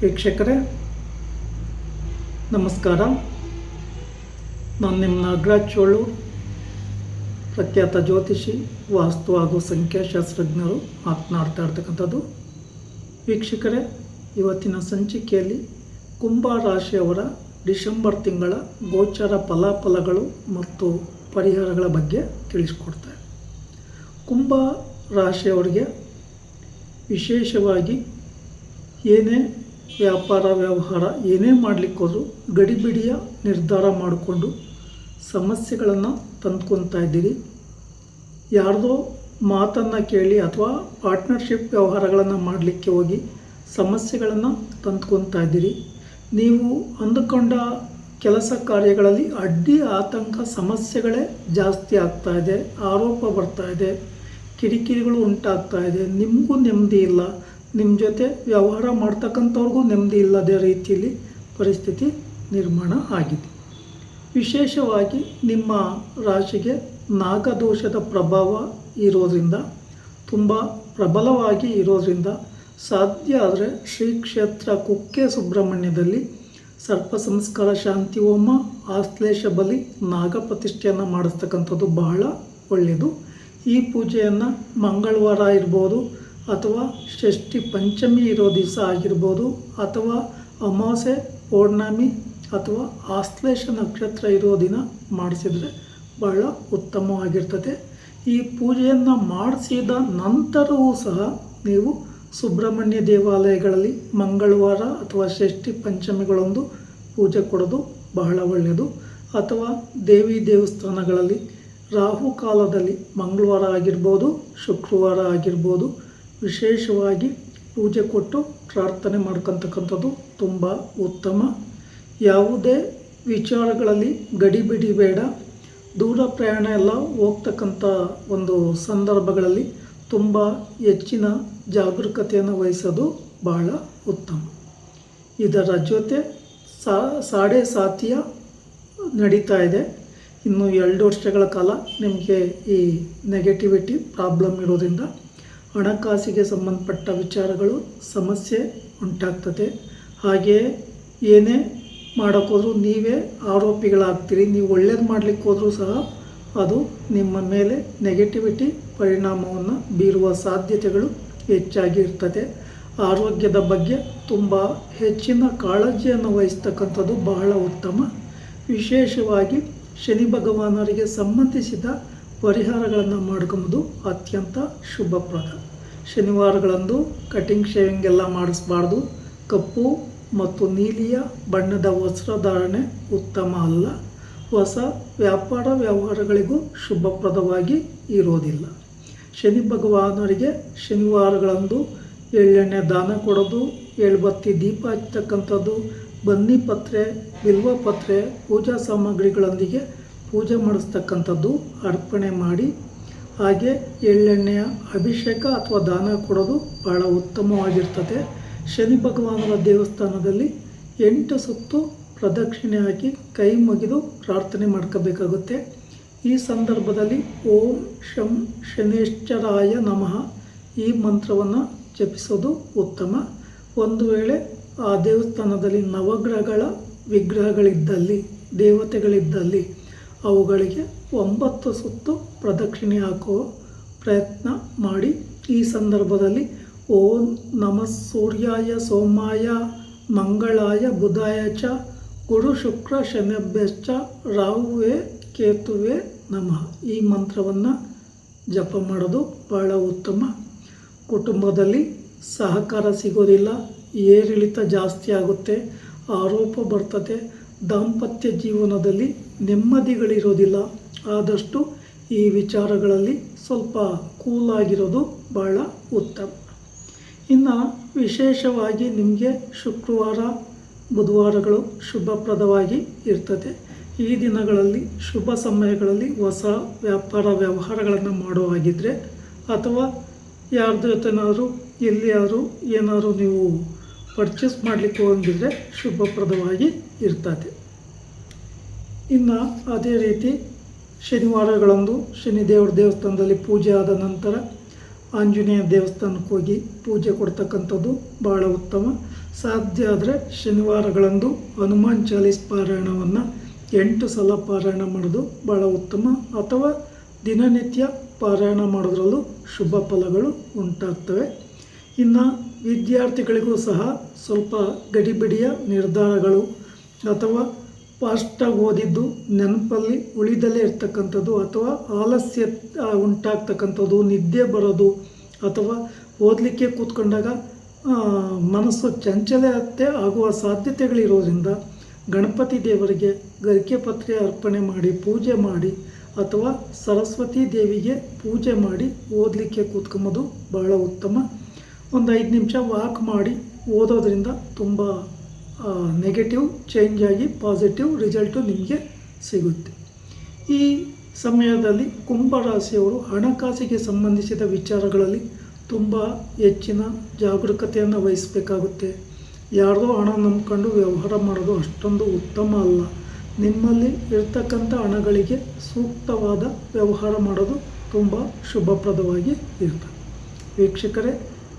ವೀಕ್ಷಕರೇ, ನಮಸ್ಕಾರ. ನಾನು ನಿಮ್ಮ ನಾಗರಾಜ್ ಚೋಳು, ಪ್ರಖ್ಯಾತ ಜ್ಯೋತಿಷಿ, ವಾಸ್ತು ಹಾಗೂ ಸಂಖ್ಯಾಶಾಸ್ತ್ರಜ್ಞರು, ಮಾತನಾಡ್ತಾ ಇರ್ತಕ್ಕಂಥದ್ದು. ವೀಕ್ಷಕರೇ, ಇವತ್ತಿನ ಸಂಚಿಕೆಯಲ್ಲಿ ಕುಂಭ ರಾಶಿಯವರ ಡಿಸೆಂಬರ್ ತಿಂಗಳ ಗೋಚರ ಫಲಾಫಲಗಳು ಮತ್ತು ಪರಿಹಾರಗಳ ಬಗ್ಗೆ ತಿಳಿಸ್ಕೊಡ್ತಾರೆ ಕುಂಭ ರಾಶಿಯವರಿಗೆ ವಿಶೇಷವಾಗಿ ಏನೇ ವ್ಯಾಪಾರ, ವ್ಯವಹಾರ ಏನೇ ಮಾಡಲಿಕ್ಕೆ ಹೋದರೂ ಗಡಿಬಿಡಿಯ ನಿರ್ಧಾರ ಮಾಡಿಕೊಂಡು ಸಮಸ್ಯೆಗಳನ್ನು ತಂದ್ಕೊತಾ ಇದ್ದೀರಿ. ಯಾರ್ದೋ ಮಾತನ್ನು ಕೇಳಿ ಅಥವಾ ಪಾರ್ಟ್ನರ್ಶಿಪ್ ವ್ಯವಹಾರಗಳನ್ನು ಮಾಡಲಿಕ್ಕೆ ಹೋಗಿ ಸಮಸ್ಯೆಗಳನ್ನು ತಂದ್ಕೊತಾ ಇದ್ದೀರಿ. ನೀವು ಅಂದುಕೊಂಡ ಕೆಲಸ ಕಾರ್ಯಗಳಲ್ಲಿ ಅಡ್ಡಿ ಆತಂಕ, ಸಮಸ್ಯೆಗಳೇ ಜಾಸ್ತಿ ಆಗ್ತಾ ಇದೆ, ಆರೋಪ ಬರ್ತಾ ಇದೆ, ಕಿರಿಕಿರಿಗಳು ಉಂಟಾಗ್ತಾ ಇದೆ, ನಿಮಗೂ ನೆಮ್ಮದಿ ಇಲ್ಲ ನಿಮ್ಮ ಜೊತೆ ವ್ಯವಹಾರ ಮಾಡ್ತಕ್ಕಂಥವ್ರಿಗೂ ನೆಮ್ಮದಿ ಇಲ್ಲದ ರೀತಿಯಲ್ಲಿ ಪರಿಸ್ಥಿತಿ ನಿರ್ಮಾಣ ಆಗಿದೆ. ವಿಶೇಷವಾಗಿ ನಿಮ್ಮ ರಾಶಿಗೆ ನಾಗದೋಷದ ಪ್ರಭಾವ ಇರೋದರಿಂದ, ತುಂಬ ಪ್ರಬಲವಾಗಿ ಇರೋದರಿಂದ ಸಾಧ್ಯ ಆದರೆ ಶ್ರೀ ಕ್ಷೇತ್ರ ಕುಕ್ಕೆ ಸುಬ್ರಹ್ಮಣ್ಯದಲ್ಲಿ ಸರ್ಪ ಸಂಸ್ಕಾರ ಶಾಂತಿ ಹೋಮ, ಆಶ್ಲೇಷ ಬಲಿ, ನಾಗ ಪ್ರತಿಷ್ಠೆಯನ್ನು ಮಾಡಿಸ್ತಕ್ಕಂಥದ್ದು ಬಹಳ ಒಳ್ಳೆಯದು ಈ ಪೂಜೆಯನ್ನು ಮಂಗಳವಾರ ಇರ್ಬೋದು ಅಥವಾ ಷಷ್ಠಿ ಪಂಚಮಿ ಇರೋ ದಿವಸ ಆಗಿರ್ಬೋದು ಅಥವಾ ಅಮಾವಾಸ್ಯೆ, ಪೌರ್ಣಮಿ ಅಥವಾ ಆಶ್ಲೇಷ ನಕ್ಷತ್ರ ಇರೋ ದಿನ ಮಾಡಿಸಿದರೆ ಬಹಳ ಉತ್ತಮವಾಗಿರ್ತದೆ. ಈ ಪೂಜೆಯನ್ನು ಮಾಡಿಸಿದ ನಂತರವೂ ಸಹ ನೀವು ಸುಬ್ರಹ್ಮಣ್ಯ ದೇವಾಲಯಗಳಲ್ಲಿ ಮಂಗಳವಾರ ಅಥವಾ ಷಷ್ಠಿ ಪಂಚಮಿಗಳೊಂದು ಪೂಜೆ ಕೊಡೋದು ಬಹಳ ಒಳ್ಳೆಯದು. ಅಥವಾ ದೇವಿ ದೇವಸ್ಥಾನಗಳಲ್ಲಿ ರಾಹು ಕಾಲದಲ್ಲಿ ಮಂಗಳವಾರ ಆಗಿರ್ಬೋದು, ಶುಕ್ರವಾರ ಆಗಿರ್ಬೋದು ವಿಶೇಷವಾಗಿ ಪೂಜೆ ಕೊಟ್ಟು ಪ್ರಾರ್ಥನೆ ಮಾಡ್ಕೊತಕ್ಕಂಥದ್ದು ತುಂಬ ಉತ್ತಮ. ಯಾವುದೇ ವಿಚಾರಗಳಲ್ಲಿ ಗಡಿಬಿಡಿ ಬೇಡ ದೂರ ಪ್ರಯಾಣ ಎಲ್ಲ ಹೋಗ್ತಕ್ಕಂಥ ಒಂದು ಸಂದರ್ಭಗಳಲ್ಲಿ ತುಂಬ ಹೆಚ್ಚಿನ ಜಾಗರೂಕತೆಯನ್ನು ವಹಿಸೋದು ಬಹಳ ಉತ್ತಮ. ಇದರ ಜೊತೆ ಸಾ, ಸಾಡೆ ಸಾತಿಯ ನಡೀತಾ ಇದೆ. ಇನ್ನು ಎರಡು ವರ್ಷಗಳ ಕಾಲ ನಿಮಗೆ ಈ ನೆಗೆಟಿವಿಟಿ ಪ್ರಾಬ್ಲಮ್ ಇರೋದ್ರಿಂದ ಹಣಕಾಸಿಗೆ ಸಂಬಂಧಪಟ್ಟ ವಿಚಾರಗಳು ಸಮಸ್ಯೆ ಉಂಟಾಗ್ತದೆ. ಹಾಗೆಯೇ ಏನೇ ಮಾಡೋಕ್ಕೋದ್ರೂ ನೀವೇ ಆರೋಪಿಗಳಾಗ್ತೀರಿ. ನೀವು ಒಳ್ಳೇದು ಮಾಡಲಿಕ್ಕೆ ಹೋದರೂ ಸಹ ಅದು ನಿಮ್ಮ ಮೇಲೆ ನೆಗೆಟಿವಿಟಿ ಪರಿಣಾಮವನ್ನು ಬೀರುವ ಸಾಧ್ಯತೆಗಳು ಹೆಚ್ಚಾಗಿ ಇರ್ತದೆ ಆರೋಗ್ಯದ ಬಗ್ಗೆ ತುಂಬ ಹೆಚ್ಚಿನ ಕಾಳಜಿಯನ್ನು ವಹಿಸ್ತಕ್ಕಂಥದ್ದು ಬಹಳ ಉತ್ತಮ. ವಿಶೇಷವಾಗಿ ಶನಿ ಭಗವಾನರಿಗೆ ಸಂಬಂಧಿಸಿದ ಪರಿಹಾರಗಳನ್ನು ಮಾಡ್ಕೊಂಬುದು. ಅತ್ಯಂತ ಶುಭಪ್ರದ. ಶನಿವಾರಗಳಂದು ಕಟಿಂಗ್ ಶೇವಿಂಗ್ ಎಲ್ಲ ಮಾಡಿಸ್ಬಾರ್ದು. ಕಪ್ಪು ಮತ್ತು ನೀಲಿಯ ಬಣ್ಣದ ವಸ್ತ್ರಧಾರಣೆ ಉತ್ತಮ ಅಲ್ಲ. ಹೊಸ ವ್ಯಾಪಾರ ವ್ಯವಹಾರಗಳಿಗೂ ಶುಭಪ್ರದವಾಗಿ ಇರೋದಿಲ್ಲ. ಶನಿ ಭಗವಾನರಿಗೆ ಶನಿವಾರಗಳಂದು ಎಳ್ಳೆಣ್ಣೆ ದಾನ ಕೊಡೋದು, ಎಳ್ಬತ್ತಿ ದೀಪ ಹಚ್ಚತಕ್ಕಂಥದ್ದು, ಬನ್ನಿ ಪತ್ರೆ, ಬಿಲ್ವ ಪತ್ರೆ, ಪೂಜಾ ಸಾಮಗ್ರಿಗಳೊಂದಿಗೆ ಪೂಜೆ ಮಾಡಿಸ್ತಕ್ಕಂಥದ್ದು ಅರ್ಪಣೆ ಮಾಡಿ, ಹಾಗೆ ಎಳ್ಳೆಣ್ಣೆಯ ಅಭಿಷೇಕ ಅಥವಾ ದಾನ ಕೊಡೋದು ಬಹಳ ಉತ್ತಮವಾಗಿರ್ತದೆ. ಶನಿ ಭಗವಾನರ ದೇವಸ್ಥಾನದಲ್ಲಿ ಎಂಟು ಸುತ್ತು ಪ್ರದಕ್ಷಿಣೆ ಹಾಕಿ ಕೈ ಮುಗಿದು ಪ್ರಾರ್ಥನೆ ಮಾಡ್ಕೋಬೇಕಾಗುತ್ತೆ. ಈ ಸಂದರ್ಭದಲ್ಲಿ ಓಂ ಶಂ ಶನೇಶ್ವರಾಯ ನಮಃ ಈ ಮಂತ್ರವನ್ನು ಜಪಿಸೋದು ಉತ್ತಮ. ಒಂದು ವೇಳೆ ಆ ದೇವಸ್ಥಾನದಲ್ಲಿ ನವಗ್ರಹಗಳ ವಿಗ್ರಹಗಳಿದ್ದಲ್ಲಿ, ದೇವತೆಗಳಿದ್ದಲ್ಲಿ ಅವುಗಳಿಗೆ ಒಂಬತ್ತು ಸುತ್ತು ಪ್ರದಕ್ಷಿಣೆ ಹಾಕೋ ಪ್ರಯತ್ನ ಮಾಡಿ. ಈ ಸಂದರ್ಭದಲ್ಲಿ ಓಂ ನಮಃ ಸೂರ್ಯಾಯ ಸೋಮಾಯ ಮಂಗಳಾಯ ಬುಧಾಯ ಚ ಗುರು ಶುಕ್ರ ಶನಿಭ್ಯಶ್ಚ ರಾಹುವೆ ಕೇತುವೆ ನಮಃ. ಈ ಮಂತ್ರವನ್ನು ಜಪ ಮಾಡೋದು ಬಹಳ ಉತ್ತಮ. ಕುಟುಂಬದಲ್ಲಿ ಸಹಕಾರ ಸಿಗೋದಿಲ್ಲ, ಏರಿಳಿತ ಜಾಸ್ತಿ ಆಗುತ್ತೆ, ಆರೋಪ ಬರ್ತದೆ ದಾಂಪತ್ಯ ಜೀವನದಲ್ಲಿ ನೆಮ್ಮದಿಗಳಿರೋದಿಲ್ಲ. ಆದಷ್ಟು ಈ ವಿಚಾರಗಳಲ್ಲಿ ಸ್ವಲ್ಪ ಕೂಲಾಗಿರೋದು ಬಹಳ ಉತ್ತಮ. ಇನ್ನು ವಿಶೇಷವಾಗಿ ನಿಮಗೆ ಶುಕ್ರವಾರ, ಬುಧವಾರಗಳು ಶುಭಪ್ರದವಾಗಿ ಇರ್ತದೆ. ಈ ದಿನಗಳಲ್ಲಿ ಶುಭ ಸಮಯಗಳಲ್ಲಿ ಹೊಸ ವ್ಯಾಪಾರ ವ್ಯವಹಾರಗಳನ್ನು ಮಾಡೋ ಹಾಗಿದ್ದರೆ ಅಥವಾ ಯಾರ ಜೊತೆನಾದರೂ, ಎಲ್ಲಿಯಾದರೂ ಏನಾದರೂ ನೀವು ಪರ್ಚೇಸ್ ಮಾಡಲಿಕ್ಕೆ ಹೋಗಿದ್ರೆ ಶುಭಪ್ರದವಾಗಿ ಇರ್ತದೆ. ಇನ್ನು ಅದೇ ರೀತಿ ಶನಿವಾರಗಳಂದು ಶನಿದೇವರ ದೇವಸ್ಥಾನದಲ್ಲಿ ಪೂಜೆ ಆದ ನಂತರ ಆಂಜನೇಯ ದೇವಸ್ಥಾನಕ್ಕೆ ಹೋಗಿ ಪೂಜೆ ಕೊಡ್ತಕ್ಕಂಥದ್ದು ಭಾಳ ಉತ್ತಮ. ಸಾಧ್ಯ ಆದರೆ ಶನಿವಾರಗಳಂದು ಹನುಮಾನ್ ಚಾಲೀಸ್ ಪಾರಾಯಣವನ್ನು ಎಂಟು ಸಲ ಪಾರಾಯಣ ಮಾಡೋದು ಭಾಳ ಉತ್ತಮ. ಅಥವಾ ದಿನನಿತ್ಯ ಪಾರಾಯಣ ಮಾಡೋದ್ರಲ್ಲೂ ಶುಭ ಫಲಗಳು ಉಂಟಾಗ್ತವೆ. ಇನ್ನು ವಿದ್ಯಾರ್ಥಿಗಳಿಗೂ ಸಹ ಸ್ವಲ್ಪ ಗಡಿಬಿಡಿಯ ನಿರ್ಧಾರಗಳು ಅಥವಾ ಫಾಸ್ಟಾಗಿ ಓದಿದ್ದು ನೆನಪಲ್ಲಿ ಉಳಿದಲೇ ಇರ್ತಕ್ಕಂಥದ್ದು ಅಥವಾ ಆಲಸ್ಯ ಉಂಟಾಗ್ತಕ್ಕಂಥದ್ದು, ನಿದ್ದೆ ಬರೋದು ಅಥವಾ ಓದಲಿಕ್ಕೆ ಕೂತ್ಕೊಂಡಾಗ ಮನಸ್ಸು ಚಂಚಲತೆ ಆಗುವ ಸಾಧ್ಯತೆಗಳಿರೋದ್ರಿಂದ ಗಣಪತಿ ದೇವರಿಗೆ ಗರಿಕೆ ಪತ್ರೆ ಅರ್ಪಣೆ ಮಾಡಿ, ಪೂಜೆ ಮಾಡಿ ಅಥವಾ ಸರಸ್ವತಿ ದೇವಿಗೆ ಪೂಜೆ ಮಾಡಿ ಓದಲಿಕ್ಕೆ ಕೂತ್ಕೊಂಬೋದು ಬಹಳ ಉತ್ತಮ ಒಂದು ಐದು ನಿಮಿಷ ವಾಕ್ ಮಾಡಿ ಓದೋದ್ರಿಂದ ತುಂಬ ನೆಗೆಟಿವ್ ಚೇಂಜ್ ಆಗಿ ಪಾಸಿಟಿವ್ ರಿಸಲ್ಟು ನಿಮಗೆ ಸಿಗುತ್ತೆ. ಈ ಸಮಯದಲ್ಲಿ ಕುಂಭರಾಶಿಯವರು ಹಣಕಾಸಿಗೆ ಸಂಬಂಧಿಸಿದ ವಿಚಾರಗಳಲ್ಲಿ ತುಂಬ ಹೆಚ್ಚಿನ ಜಾಗರೂಕತೆಯನ್ನು ವಹಿಸಬೇಕಾಗುತ್ತೆ. ಯಾರದೋ ಹಣ ನಂಬ್ಕೊಂಡು ವ್ಯವಹಾರ ಮಾಡೋದು ಅಷ್ಟೊಂದು ಉತ್ತಮ ಅಲ್ಲ. ನಿಮ್ಮಲ್ಲಿ ಇರ್ತಕ್ಕಂಥ ಹಣಗಳಿಗೆ ಸೂಕ್ತವಾದ ವ್ಯವಹಾರ ಮಾಡೋದು ತುಂಬ ಶುಭಪ್ರದವಾಗಿ ಇರ್ತದೆ. ವೀಕ್ಷಕರೇ